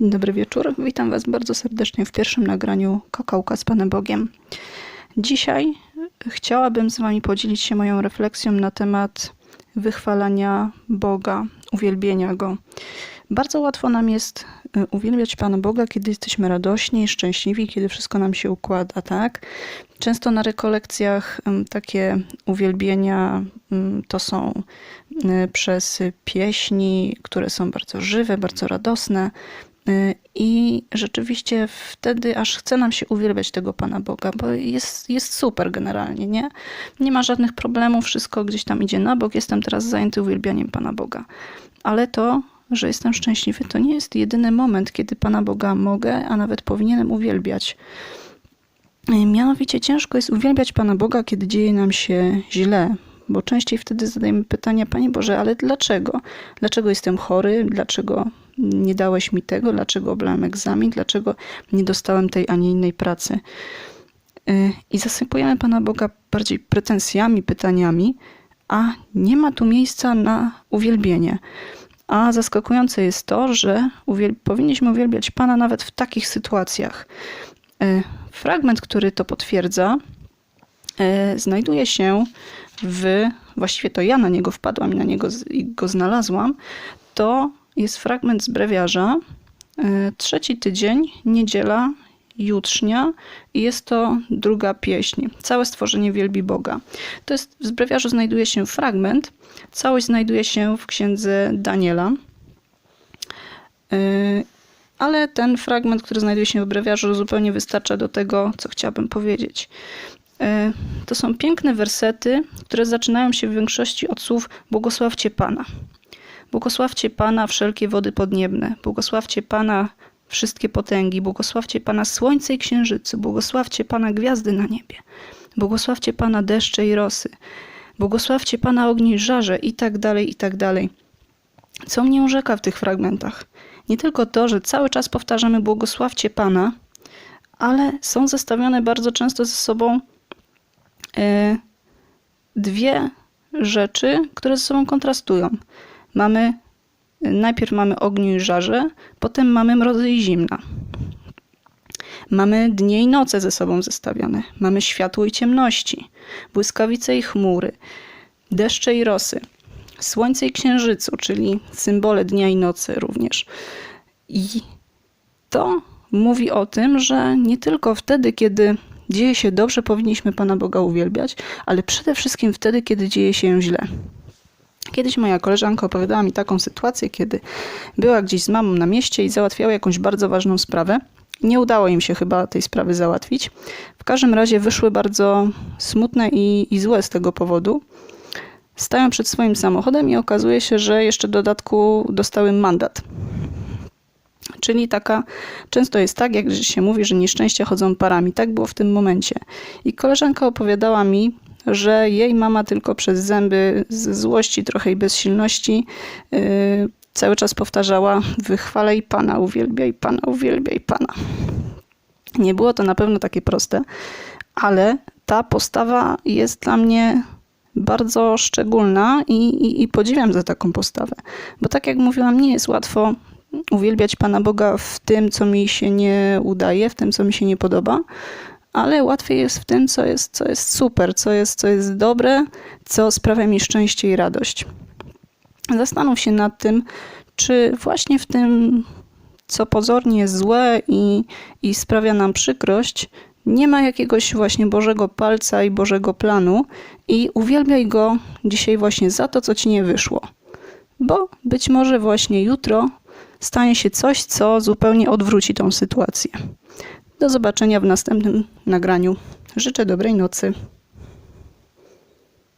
Dobry wieczór. Witam Was bardzo serdecznie w pierwszym nagraniu Kokałka z Panem Bogiem. Dzisiaj chciałabym z Wami podzielić się moją refleksją na temat wychwalania Boga, uwielbienia Go. Bardzo łatwo nam jest y, uwielbiać Pana Boga, kiedy jesteśmy radośni, szczęśliwi, kiedy wszystko nam się układa, tak? Często na rekolekcjach takie uwielbienia to są y, przez pieśni, które są bardzo żywe, bardzo radosne. Y, I rzeczywiście wtedy aż chce nam się uwielbiać tego Pana Boga, bo jest, jest super generalnie, nie? Nie ma żadnych problemów, wszystko gdzieś tam idzie na bok. Jestem teraz zajęty uwielbianiem Pana Boga. Ale to, że jestem szczęśliwy, to nie jest jedyny moment, kiedy Pana Boga mogę, a nawet powinienem uwielbiać. Y, Mianowicie ciężko jest uwielbiać Pana Boga, kiedy dzieje nam się źle, bo częściej wtedy zadajemy pytania, Panie Boże, ale dlaczego? Dlaczego jestem chory? Dlaczego nie dałeś mi tego? Dlaczego oblałem egzamin? Dlaczego nie dostałem tej, a nie innej pracy? Y, I zasypujemy Pana Boga bardziej pretensjami, pytaniami, a nie ma tu miejsca na uwielbienie. A zaskakujące jest to, że uwiel- powinniśmy uwielbiać Pana nawet w takich sytuacjach. Y, Fragment, który to potwierdza, y, znajduje się w, właściwie to ja na niego wpadłam i na niego i go znalazłam, to jest fragment z brewiarza, y, trzeci tydzień, niedziela, jutrznia i jest to druga pieśń. Całe stworzenie wielbi Boga. To jest, w brewiarzu znajduje się fragment, całość znajduje się w księdze Daniela. Y, Ale ten fragment, który znajduje się w brewiarzu, zupełnie wystarcza do tego, co chciałabym powiedzieć. Y, To są piękne wersety, które zaczynają się w większości od słów Błogosławcie Pana. Błogosławcie Pana wszelkie wody podniebne. Błogosławcie Pana wszystkie potęgi. Błogosławcie Pana słońce i księżycy. Błogosławcie Pana gwiazdy na niebie. Błogosławcie Pana deszcze i rosy. Błogosławcie Pana ogni i żarze i tak dalej, i tak dalej. Co mnie urzeka w tych fragmentach? Nie tylko to, że cały czas powtarzamy błogosławcie Pana, ale są zestawione bardzo często ze sobą e, dwie rzeczy, które ze sobą kontrastują. Mamy najpierw mamy ogniu i żarze, potem mamy mrozy i zimna. Mamy dnie i noce ze sobą zestawione. Mamy światło i ciemności, błyskawice i chmury, deszcze i rosy, słońce i księżycu, czyli symbole dnia i nocy również. I to mówi o tym, że nie tylko wtedy, kiedy dzieje się dobrze, powinniśmy Pana Boga uwielbiać, ale przede wszystkim wtedy, kiedy dzieje się źle. Kiedyś moja koleżanka opowiadała mi taką sytuację, kiedy była gdzieś z mamą na mieście i załatwiała jakąś bardzo ważną sprawę. Nie udało im się chyba tej sprawy załatwić. W każdym razie wyszły bardzo smutne i, i złe z tego powodu. Stają przed swoim samochodem i okazuje się, że jeszcze w dodatku dostały mandat. Czyli taka, często jest tak, jak się mówi, że nieszczęście chodzą parami. Tak było w tym momencie. I koleżanka opowiadała mi, że jej mama tylko przez zęby z złości, trochę i bezsilności yy, cały czas powtarzała: Wychwalaj Pana, uwielbiaj Pana, uwielbiaj Pana. Nie było to na pewno takie proste, ale ta postawa jest dla mnie bardzo szczególna i, i, i podziwiam za taką postawę. Bo tak jak mówiłam, nie jest łatwo uwielbiać Pana Boga w tym, co mi się nie udaje, w tym, co mi się nie podoba, ale łatwiej jest w tym, co jest, co jest super, co jest, co jest dobre, co sprawia mi szczęście i radość. Zastanów się nad tym, czy właśnie w tym, co pozornie jest złe i, i sprawia nam przykrość, nie ma jakiegoś właśnie Bożego palca i Bożego planu i uwielbiaj Go dzisiaj właśnie za to, co Ci nie wyszło. Bo być może właśnie jutro stanie się coś, co zupełnie odwróci tą sytuację. Do zobaczenia w następnym nagraniu. Życzę dobrej nocy.